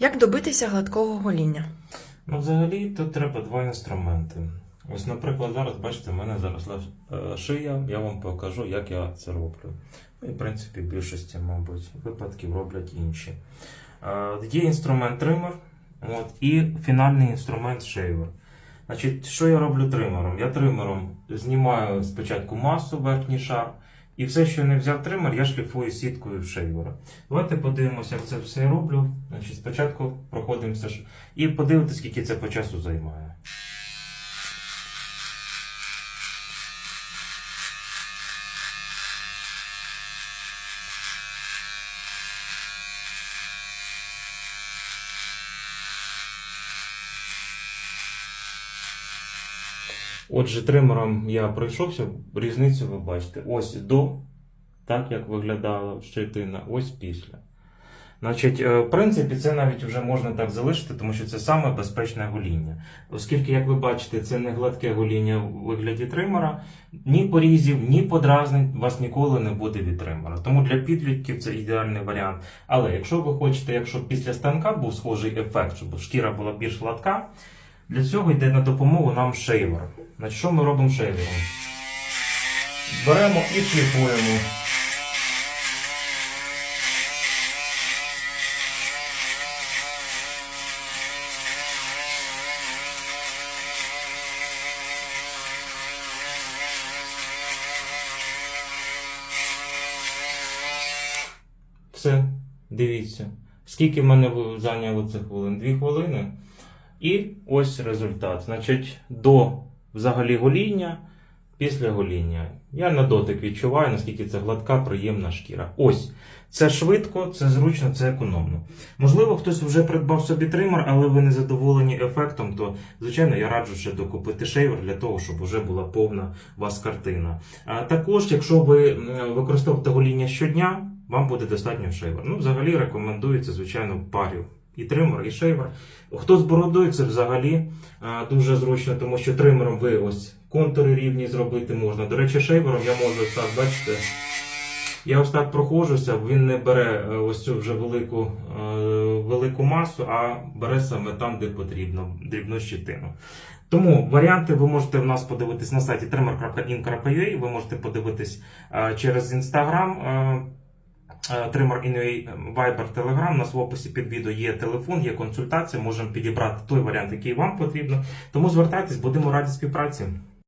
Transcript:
Як добитися гладкого гоління? Ну, взагалі, тут треба два інструменти. Ось, наприклад, зараз, бачите, в мене зараз е, шия, я вам покажу, як я це роблю. Ну, і, в принципі, в більшості, мабуть, випадків роблять інші. Е, Є інструмент тример, от, і фінальний інструмент шейвер. Значить, що я роблю тримером? Я тримером знімаю спочатку масу, верхній шар, і все, що не взяв тример, я шліфую сіткою в шейвера. Давайте подивимося, як це все роблю. Значить, спочатку проходимося і подивитися, скільки це по часу займає. Отже, тримером я пройшовся, різницю ви бачите. Ось до, так як виглядала щетина, ось після. Значить, е, в принципі, це навіть вже можна так залишити, тому що це саме безпечне гоління. Оскільки, як ви бачите, це не гладке гоління у вигляді тримера, ні порізів, ні подразнень у вас ніколи не буде від тримера. Тому для підлітків це ідеальний варіант. Але якщо ви хочете, якщо після станка був схожий ефект, щоб шкіра була більш гладка, для цього йде на допомогу нам шейвер. Значить, що ми робимо шейвером? Беремо і шліфуємо. Все, дивіться. Скільки в мене зайняло цих хвилин? Дві хвилини. І ось результат. Значить, до взагалі гоління, після гоління. Я на дотик відчуваю, наскільки це гладка, приємна шкіра. Ось. Це швидко, це зручно, це економно. Можливо, хтось вже придбав собі тример, але ви не задоволені ефектом, то, звичайно, я раджу ще докупити шейвер для того, щоб вже була повна вас картина. А також, якщо ви використовуєте гоління щодня, вам буде достатньо шейвер. Ну, взагалі рекомендується, звичайно, в парі. І тример, і шейвер. Хто з бородою, це взагалі а, дуже зручно, тому що тримером ви ось контури рівні зробити можна. До речі, шейвером я можу так, бачите. Я ось так проходжуся, він не бере е, ось цю вже велику, е, велику масу, а бере саме там, де потрібно, дрібну щитину. Тому варіанти ви можете в нас подивитись на сайті trimmer.in.ua, ви можете подивитись е, через Instagram. Е, е, Trimmer in Viber Telegram. У нас в описі під відео є телефон, є консультація. Можемо підібрати той варіант, який вам потрібно. Тому звертайтесь, будемо раді співпраці.